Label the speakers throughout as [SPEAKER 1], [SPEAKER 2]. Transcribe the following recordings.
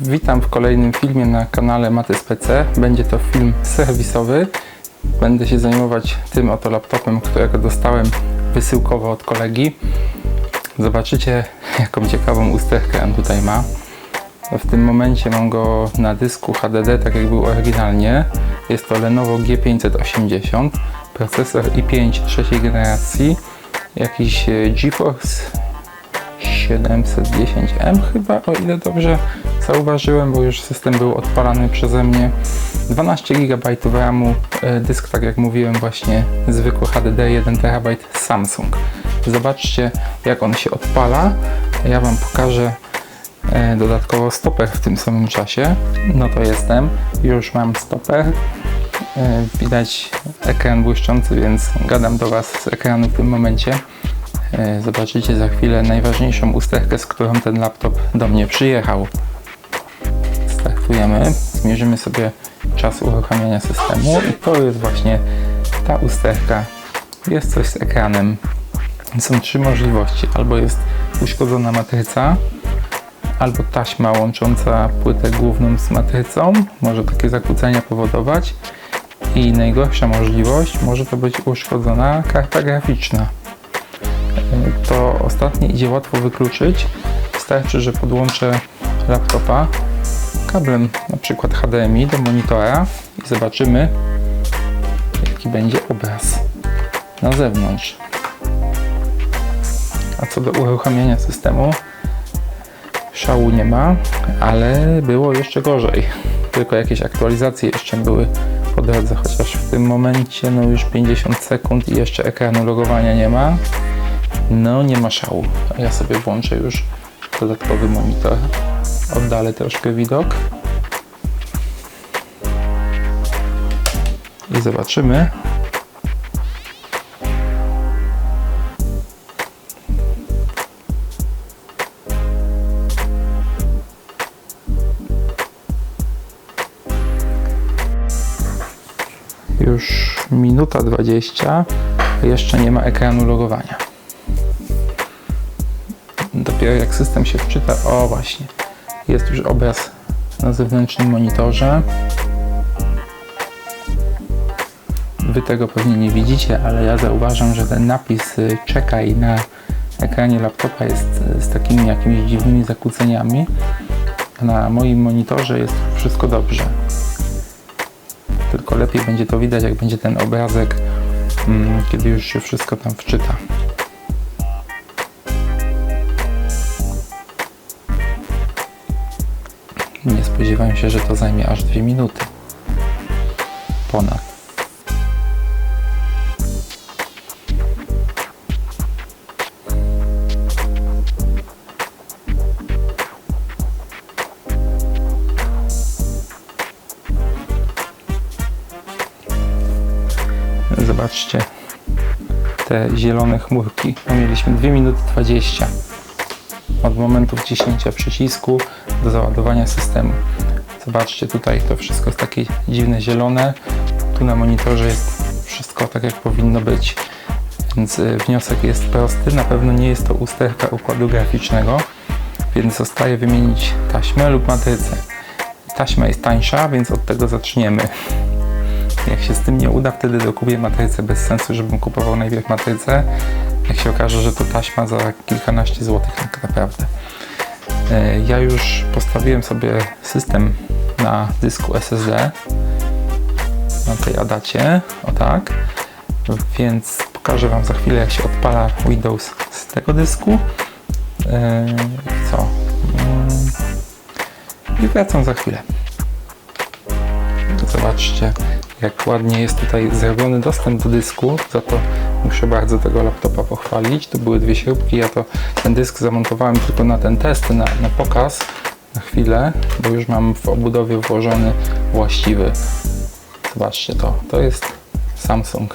[SPEAKER 1] Witam w kolejnym filmie na kanale Matys PC. Będzie to film serwisowy. Będę się zajmować tym oto laptopem, którego dostałem wysyłkowo od kolegi. Zobaczycie, jaką ciekawą usterkę on tutaj ma. W tym momencie mam go na dysku HDD, tak jak był oryginalnie. Jest to Lenovo G580, procesor i5 trzeciej generacji, jakiś GeForce 710M chyba, o ile dobrze zauważyłem, bo już system był odpalany przeze mnie. 12 GB RAMu, e, dysk tak jak mówiłem właśnie zwykły HDD 1 TB Samsung. Zobaczcie jak on się odpala. Ja Wam pokażę e, dodatkowo stoper w tym samym czasie. No to jestem, już mam stoper. E, Widać ekran błyszczący, więc gadam do Was z ekranu w tym momencie. Zobaczycie za chwilę najważniejszą usterkę, z którą ten laptop do mnie przyjechał. Startujemy, zmierzymy sobie czas uruchamiania systemu i to jest właśnie ta usterka. Jest coś z ekranem. Są trzy możliwości. Albo jest uszkodzona matryca, albo taśma łącząca płytę główną z matrycą. Może takie zakłócenia powodować. I najgorsza możliwość, może to być uszkodzona karta graficzna to ostatnie idzie łatwo wykluczyć. Wystarczy, że podłączę laptopa kablem na przykład HDMI do monitora i zobaczymy jaki będzie obraz na zewnątrz. A co do uruchamiania systemu szału nie ma, ale było jeszcze gorzej. Tylko jakieś aktualizacje jeszcze były po drodze, chociaż w tym momencie no już 50 sekund i jeszcze ekranu logowania nie ma. No nie ma szału. Ja sobie włączę już dodatkowy monitor. Oddalę troszkę widok. I zobaczymy. Już minuta 20. Jeszcze nie ma ekranu logowania dopiero jak system się wczyta, o właśnie, jest już obraz na zewnętrznym monitorze. Wy tego pewnie nie widzicie, ale ja zauważam, że ten napis y, czekaj na ekranie laptopa jest y, z takimi jakimiś dziwnymi zakłóceniami. Na moim monitorze jest wszystko dobrze. Tylko lepiej będzie to widać, jak będzie ten obrazek, mm, kiedy już się wszystko tam wczyta. Nie spodziewałem się, że to zajmie aż dwie minuty. Ponad. Zobaczcie te zielone chmurki. No, mieliśmy 2 minuty 20 od momentu wciśnięcia przycisku do załadowania systemu. Zobaczcie tutaj to wszystko jest takie dziwne zielone. Tu na monitorze jest wszystko tak jak powinno być. Więc y, wniosek jest prosty. Na pewno nie jest to usterka układu graficznego, więc zostaje wymienić taśmę lub matrycę. Taśma jest tańsza, więc od tego zaczniemy. Jak się z tym nie uda, wtedy dokupię matrycę. Bez sensu, żebym kupował najpierw matrycę, jak się okaże, że to taśma za kilkanaście złotych tak naprawdę. E, ja już postawiłem sobie system na dysku SSD na tej Adacie, o tak, więc pokażę Wam za chwilę jak się odpala Windows z tego dysku e, co mm. i wracam za chwilę zobaczcie jak ładnie jest tutaj zrobiony dostęp do dysku, za to muszę bardzo tego laptopa pochwalić. Tu były dwie śrubki, ja to ten dysk zamontowałem tylko na ten test, na, na pokaz, na chwilę, bo już mam w obudowie włożony właściwy. Zobaczcie to, to jest Samsung.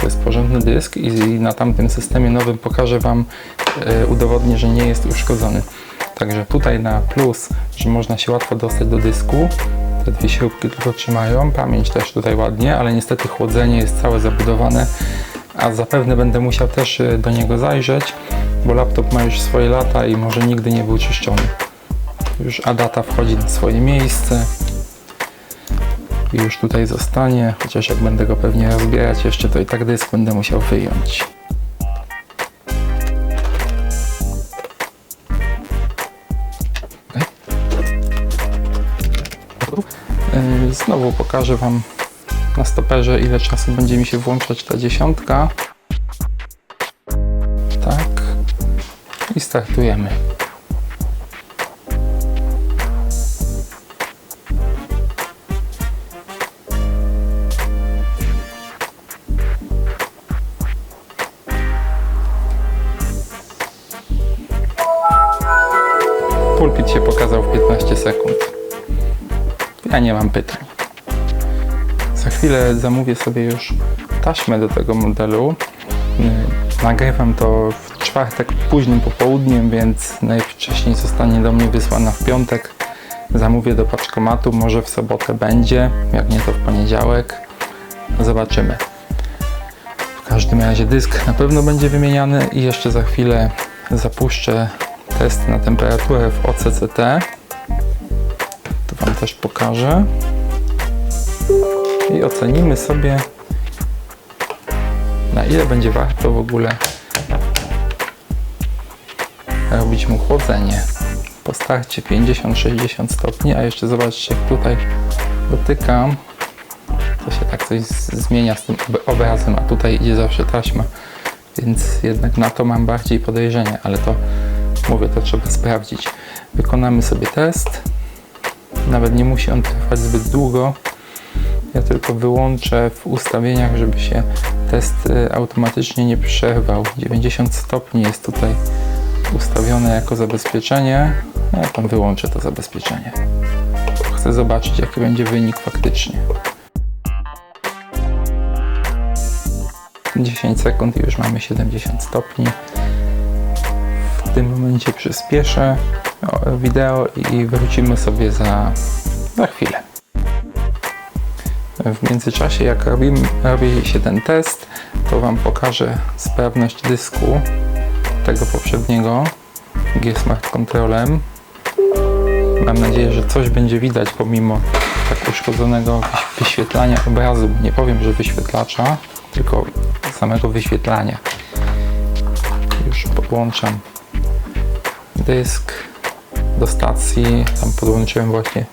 [SPEAKER 1] To jest porządny dysk i na tamtym systemie nowym pokażę Wam, yy, udowodnię, że nie jest uszkodzony. Także tutaj na plus, że można się łatwo dostać do dysku, te dwie śrubki tylko trzymają, pamięć też tutaj ładnie, ale niestety chłodzenie jest całe zabudowane, a zapewne będę musiał też y, do niego zajrzeć, bo laptop ma już swoje lata i może nigdy nie był czyszczony. Już Adata wchodzi na swoje miejsce. I już tutaj zostanie, chociaż jak będę go pewnie rozbierać jeszcze, to i tak dysk będę musiał wyjąć. Znowu pokażę Wam na stoperze, ile czasu będzie mi się włączać ta dziesiątka. Tak. I startujemy. Pulpit się pokazał w 15 sekund. Ja nie mam pytań. Chwilę zamówię sobie już taśmę do tego modelu. Yy, Nagrywam to w czwartek późnym popołudniem, więc najwcześniej zostanie do mnie wysłana w piątek. Zamówię do paczkomatu, może w sobotę będzie, jak nie to w poniedziałek. Zobaczymy. W każdym razie dysk na pewno będzie wymieniany i jeszcze za chwilę zapuszczę test na temperaturę w OCCT. To Wam też pokażę. I ocenimy sobie na ile będzie warto w ogóle robić mu chłodzenie. Po starcie 50-60 stopni, a jeszcze zobaczcie, jak tutaj dotykam, to się tak coś zmienia z tym ob- obrazem, a tutaj idzie zawsze taśma, więc jednak na to mam bardziej podejrzenie, ale to mówię, to trzeba sprawdzić. Wykonamy sobie test. Nawet nie musi on trwać zbyt długo. Ja tylko wyłączę w ustawieniach, żeby się test y, automatycznie nie przerwał. 90 stopni jest tutaj ustawione jako zabezpieczenie. No, Ja tam wyłączę to zabezpieczenie. Chcę zobaczyć, jaki będzie wynik faktycznie. 10 sekund i już mamy 70 stopni. W tym momencie przyspieszę wideo i wrócimy sobie za, za chwilę. W międzyczasie, jak robimy, robi się ten test, to Wam pokażę sprawność dysku tego poprzedniego G-Smart Controlem. Mam nadzieję, że coś będzie widać pomimo tak uszkodzonego wyś- wyświetlania obrazu. Nie powiem, że wyświetlacza, tylko samego wyświetlania. Już podłączam dysk do stacji. Tam podłączyłem właśnie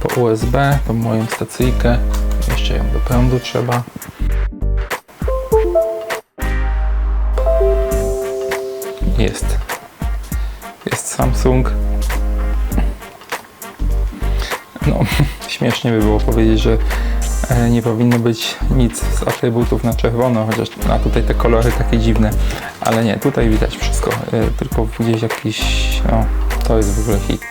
[SPEAKER 1] po USB, tą moją stacyjkę. Jeszcze ją do prądu trzeba. Jest. Jest Samsung. No, śmiesznie by było powiedzieć, że e, nie powinno być nic z atrybutów na czerwono, chociaż a tutaj te kolory takie dziwne, ale nie, tutaj widać wszystko, e, tylko gdzieś jakiś, o, to jest w ogóle hit.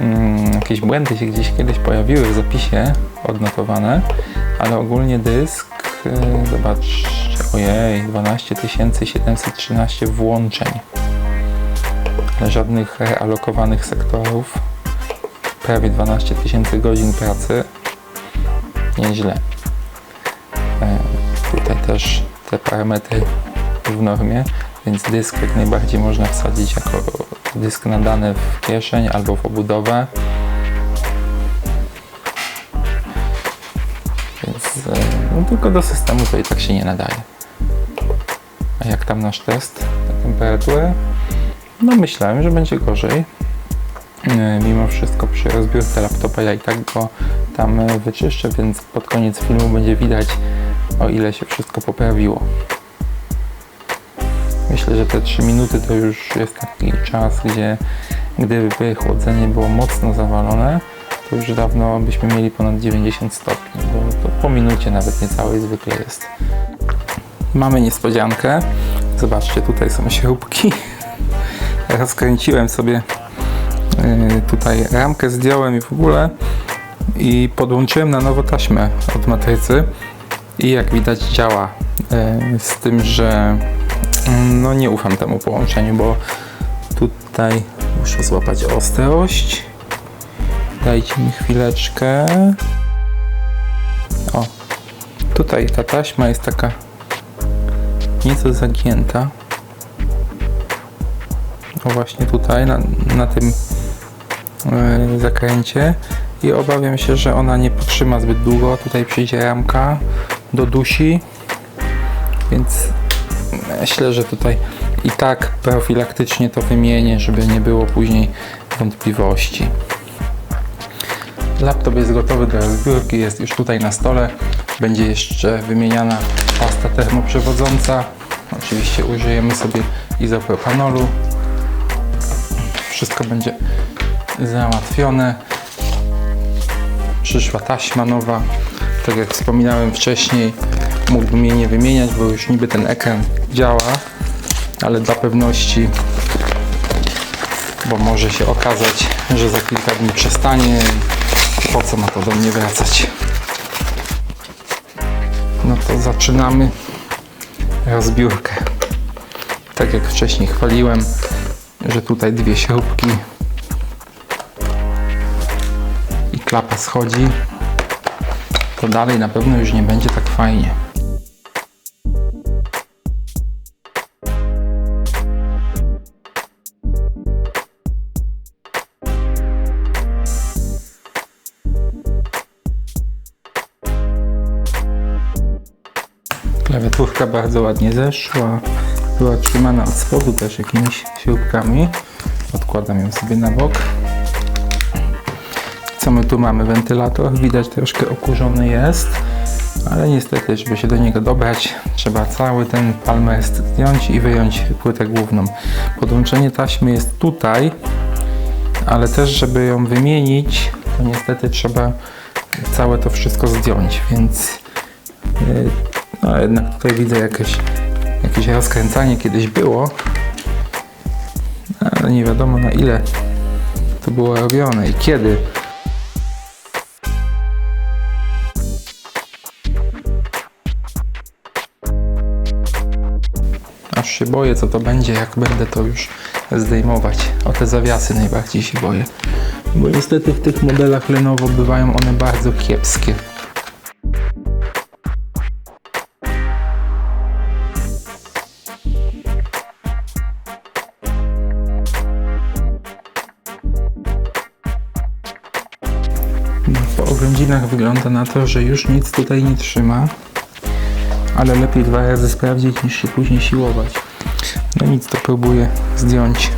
[SPEAKER 1] Mm, jakieś błędy się gdzieś kiedyś pojawiły w zapisie odnotowane, ale ogólnie dysk, e, zobaczcie, ojej, 12 713 włączeń, żadnych realokowanych sektorów, prawie 12 tysięcy godzin pracy, nieźle. E, tutaj też te parametry w normie, więc dysk jak najbardziej można wsadzić jako dysk nadany w kieszeń albo w obudowę. No, tylko do systemu to i tak się nie nadaje. A jak tam nasz test na temperaturę? No myślałem, że będzie gorzej. E, Mimo wszystko przy rozbiórce laptopa ja i tak go tam e, wyczyszczę, więc pod koniec filmu będzie widać o ile się wszystko poprawiło. Myślę, że te 3 minuty to już jest taki czas, gdzie gdyby chłodzenie było mocno zawalone, to już dawno byśmy mieli ponad 90 stopni, bo po minucie nawet niecałej zwykle jest. Mamy niespodziankę. Zobaczcie, tutaj są śrubki. Rozkręciłem sobie yy, tutaj ramkę, zdjąłem i w ogóle i podłączyłem na nowo taśmę od matrycy i jak widać działa yy, z tym, że mm, no nie ufam temu połączeniu, bo tutaj muszę złapać ostrość. Dajcie mi chwileczkę. Tutaj ta taśma jest taka nieco zagięta. o właśnie tutaj, na, na tym e, zakręcie i obawiam się, że ona nie potrzyma zbyt długo. Tutaj przyjdzie ramka do dusi, więc myślę, że tutaj i tak profilaktycznie to wymienię, żeby nie było później wątpliwości. Laptop jest gotowy do rozbiórki, jest już tutaj na stole. Będzie jeszcze wymieniana pasta termoprzewodząca. Oczywiście użyjemy sobie izopropanolu. Wszystko będzie załatwione. Przyszła taśma nowa. Tak jak wspominałem wcześniej, mógłbym jej nie wymieniać, bo już niby ten ekran działa, ale dla pewności, bo może się okazać, że za kilka dni przestanie po co ma to do mnie wracać. No to zaczynamy rozbiórkę. Tak jak wcześniej chwaliłem, że tutaj dwie śrubki i klapa schodzi, to dalej na pewno już nie będzie tak fajnie. Klawiaturka bardzo ładnie zeszła. Była trzymana od spodu też jakimiś śrubkami. Odkładam ją sobie na bok. Co my tu mamy? Wentylator. Widać troszkę okurzony jest. Ale niestety, żeby się do niego dobrać, trzeba cały ten palmest zdjąć i wyjąć płytę główną. Podłączenie taśmy jest tutaj, ale też, żeby ją wymienić, to niestety trzeba całe to wszystko zdjąć, więc yy, no jednak tutaj widzę jakieś, jakieś rozkręcanie kiedyś było, ale nie wiadomo na ile to było robione i kiedy. Aż się boję, co to będzie, jak będę to już zdejmować. O te zawiasy najbardziej się boję. Bo niestety w tych modelach Lenovo bywają one bardzo kiepskie. Wygląda na to, że już nic tutaj nie trzyma. Ale lepiej dwa razy sprawdzić niż się później siłować. No nic, to próbuję zdjąć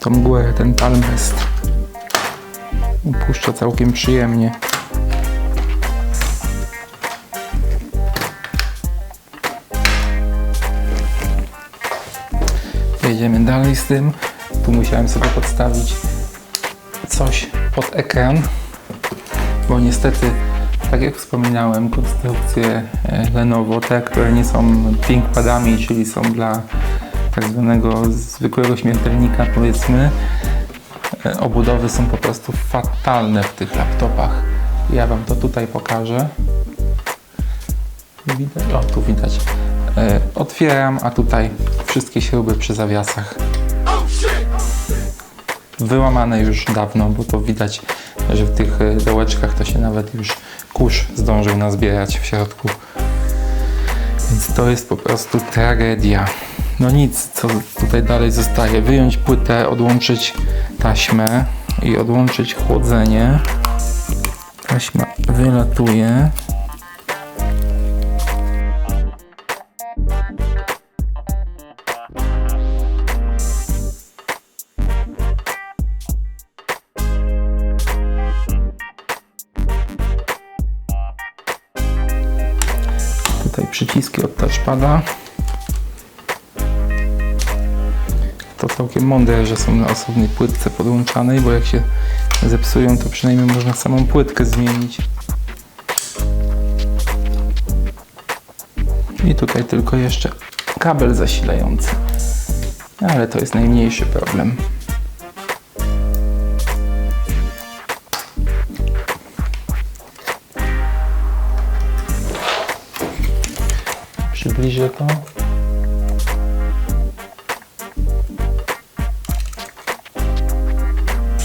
[SPEAKER 1] tą mgłę, ten palmest. Puszcza całkiem przyjemnie. Jedziemy dalej z tym. Tu musiałem sobie podstawić coś pod ekran, bo niestety, tak jak wspominałem, konstrukcje e, Lenovo, te, które nie są ThinkPadami, czyli są dla tak zwanego zwykłego śmiertelnika, powiedzmy, e, obudowy są po prostu fatalne w tych laptopach. Ja Wam to tutaj pokażę. Widać? O, tu widać. E, otwieram, a tutaj wszystkie śruby przy zawiasach wyłamane już dawno, bo to widać, że w tych e, dołeczkach to się nawet już kurz zdążył nazbierać w środku. Więc to jest po prostu tragedia. No nic, co tutaj dalej zostaje? Wyjąć płytę, odłączyć taśmę i odłączyć chłodzenie. Taśma wylatuje. Touchpada. To całkiem mądre, że są na osobnej płytce podłączanej, bo jak się zepsują, to przynajmniej można samą płytkę zmienić. I tutaj tylko jeszcze kabel zasilający. Ale to jest najmniejszy problem. Przybliżę to.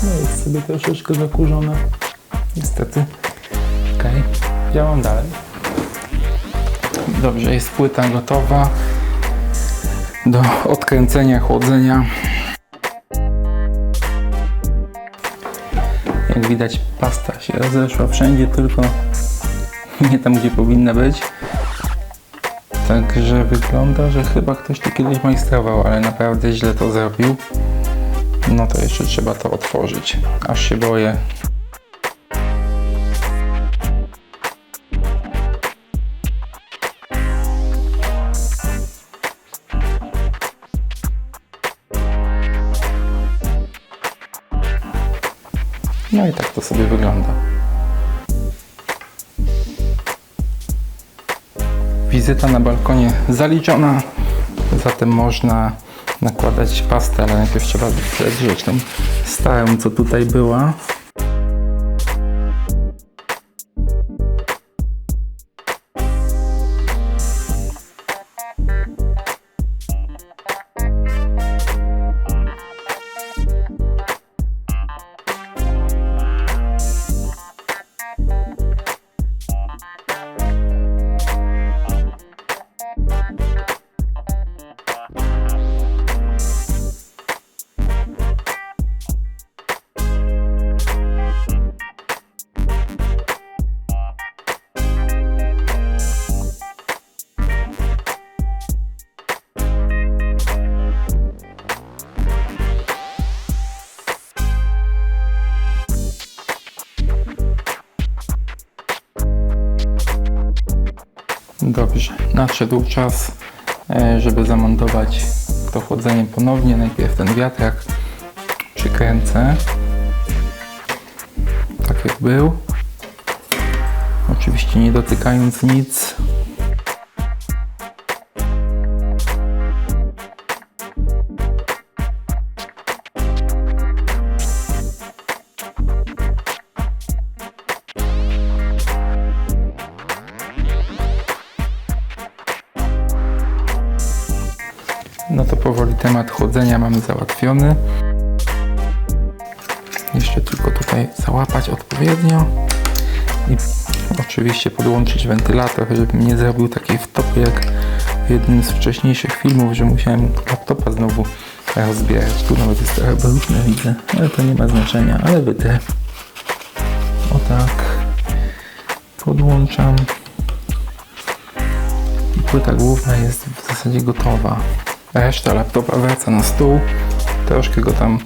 [SPEAKER 1] No jest sobie troszeczkę zakurzone. Niestety. Ok, działam dalej. Dobrze, jest płyta gotowa. do odkręcenia, chłodzenia. Jak widać pasta się rozeszła wszędzie, tylko nie tam gdzie powinna być. Także wygląda, że chyba ktoś tu kiedyś majstrował, ale naprawdę źle to zrobił. No to jeszcze trzeba to otworzyć. Aż się boję. No i tak to sobie wygląda. Wizyta na balkonie zaliczona, zatem można nakładać pastę, ale najpierw trzeba zedrzeć tą starą, co tutaj była. Dobrze, nadszedł czas, e, żeby zamontować to chłodzenie ponownie. Najpierw ten wiatrak przykręcę, tak jak był. Oczywiście nie dotykając nic. Załatwiony. Jeszcze tylko tutaj załapać odpowiednio i oczywiście podłączyć wentylator, żebym nie zrobił takiej wtopy jak w jednym z wcześniejszych filmów, że musiałem laptopa znowu rozbierać. Tu nawet jest trochę brudne widzę, ale to nie ma znaczenia, ale wytrę. O tak. Podłączam. I płyta główna jest w zasadzie gotowa. Reszta laptopa wraca na stół. Troszkę go tam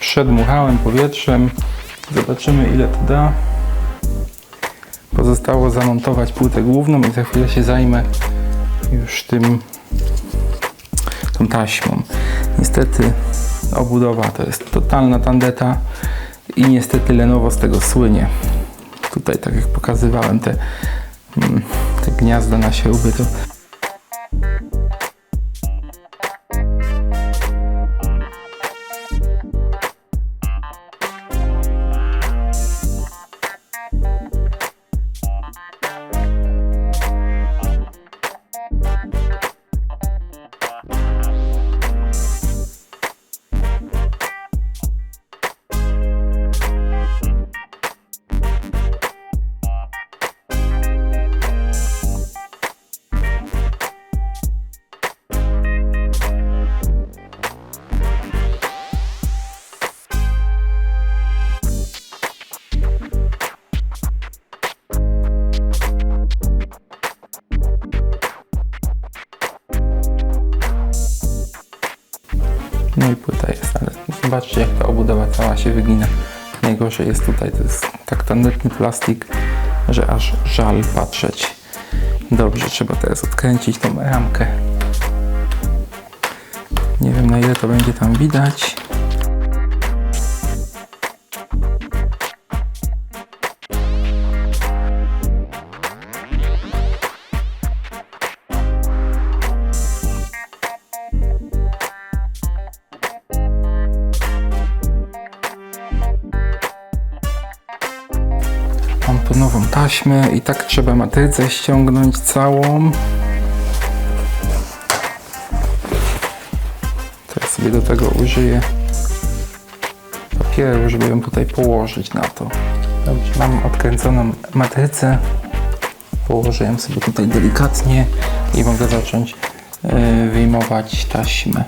[SPEAKER 1] przedmuchałem powietrzem. Zobaczymy ile to da. Pozostało zamontować płytę główną i za chwilę się zajmę już tym tą taśmą. Niestety obudowa to jest totalna tandeta i niestety Lenovo z tego słynie. Tutaj tak jak pokazywałem te, mm, te gniazda na śruby to zobaczcie jak ta obudowa cała się wygina. Najgorsze jest tutaj, to jest tak tandetny plastik, że aż żal patrzeć. Dobrze, trzeba teraz odkręcić tą ramkę. Nie wiem na ile to będzie tam widać. I tak trzeba matrycę ściągnąć całą. Teraz sobie do tego użyję papieru, żeby ją tutaj położyć na to. Dobrze, mam odkręconą matrycę. Położę ją sobie tutaj delikatnie i mogę zacząć yy, wyjmować taśmę.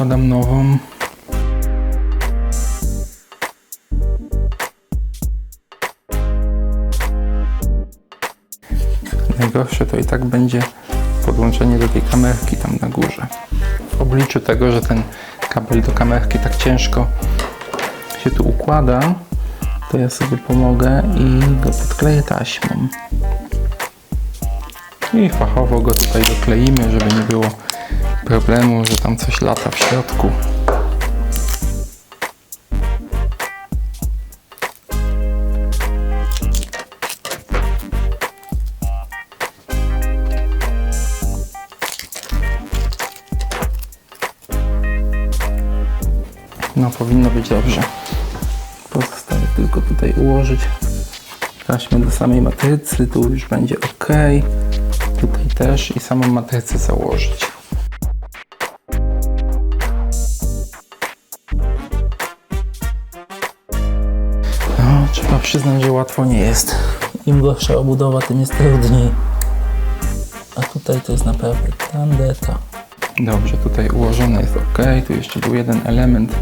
[SPEAKER 1] I zakładam nową. Najgorsze to i tak będzie podłączenie do tej kamerki tam na górze. W obliczu tego, że ten kabel do kamerki tak ciężko się tu układa, to ja sobie pomogę i go podkleję taśmą. I fachowo go tutaj dokleimy, żeby nie było problemu, że tam coś lata w środku. No powinno być dobrze. Pozostaje tylko tutaj ułożyć taśmę do samej matrycy, tu już będzie ok. Tutaj też i samą matrycę założyć. Łatwo nie jest. Im gorsza obudowa, tym jest trudniej. A tutaj to jest naprawdę tandeta. Dobrze, tutaj ułożone jest ok. Tu jeszcze był jeden element.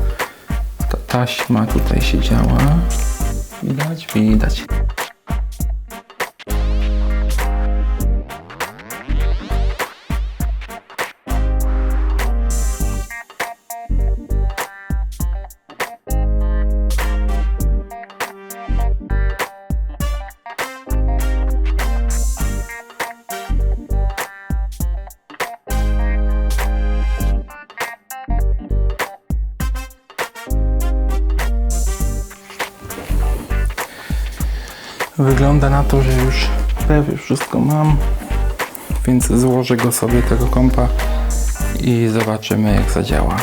[SPEAKER 1] Ta taśma tutaj się działa. Widać? Widać. To, że już prawie wszystko mam, więc złożę go sobie tego kompa i zobaczymy jak zadziała.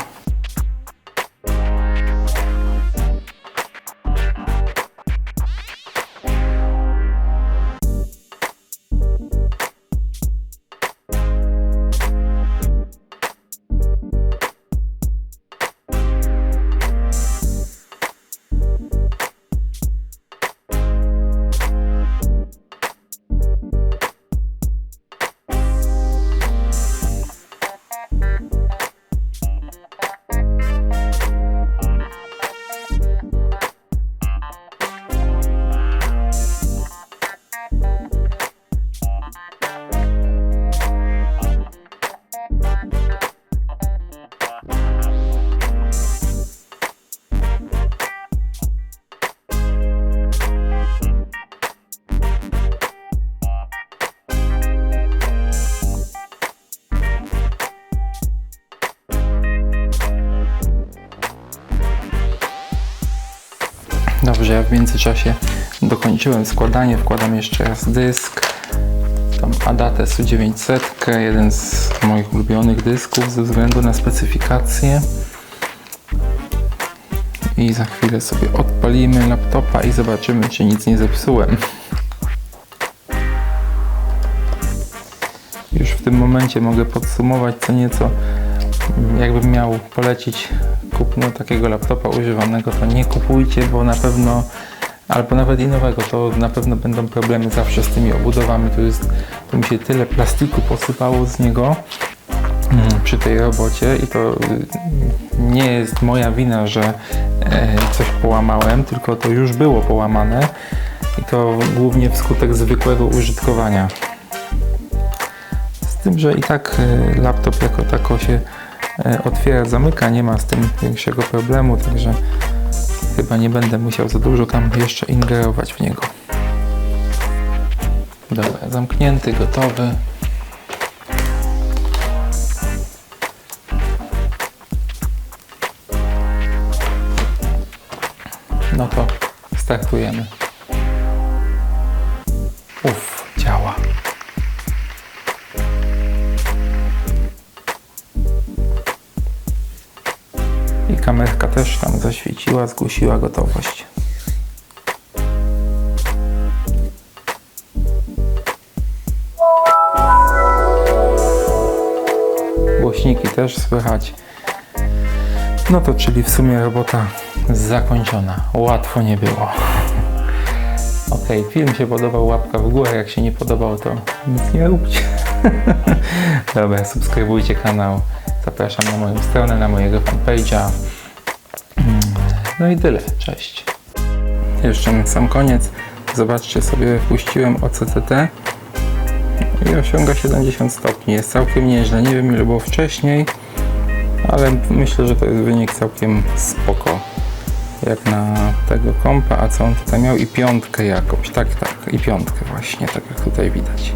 [SPEAKER 1] Dobrze, ja w międzyczasie dokończyłem składanie, wkładam jeszcze raz dysk. Tam Adate SU900, jeden z moich ulubionych dysków ze względu na specyfikację. I za chwilę sobie odpalimy laptopa i zobaczymy, czy nic nie zepsułem. Już w tym momencie mogę podsumować co nieco. Jakbym miał polecić kupno takiego laptopa używanego, to nie kupujcie, bo na pewno, albo nawet i nowego, to na pewno będą problemy zawsze z tymi obudowami. Tu jest, tu mi się tyle plastiku posypało z niego mm, przy tej robocie i to y, nie jest moja wina, że e, coś połamałem, tylko to już było połamane i to głównie wskutek zwykłego użytkowania. Z tym, że i tak e, laptop jako tako się otwiera, zamyka, nie ma z tym większego problemu, także chyba nie będę musiał za dużo tam jeszcze ingerować w niego. Dobra, zamknięty, gotowy. No to startujemy. Uff, zaświeciła, zgłosiła gotowość. Głośniki też słychać. No to czyli w sumie robota zakończona. Łatwo nie było. Ok, film się podobał, łapka w górę. Jak się nie podobał, to nic nie róbcie. Dobra, subskrybujcie kanał. Zapraszam na moją stronę, na mojego fanpage'a. No i tyle. Cześć. Jeszcze na sam koniec. Zobaczcie sobie, puściłem OCCT i osiąga 70 stopni. Jest całkiem nieźle. Nie wiem ile było wcześniej, ale myślę, że to jest wynik całkiem spoko. Jak na tego kompa, a co on tutaj miał? I piątkę jakąś. Tak, tak. I piątkę właśnie, tak jak tutaj widać.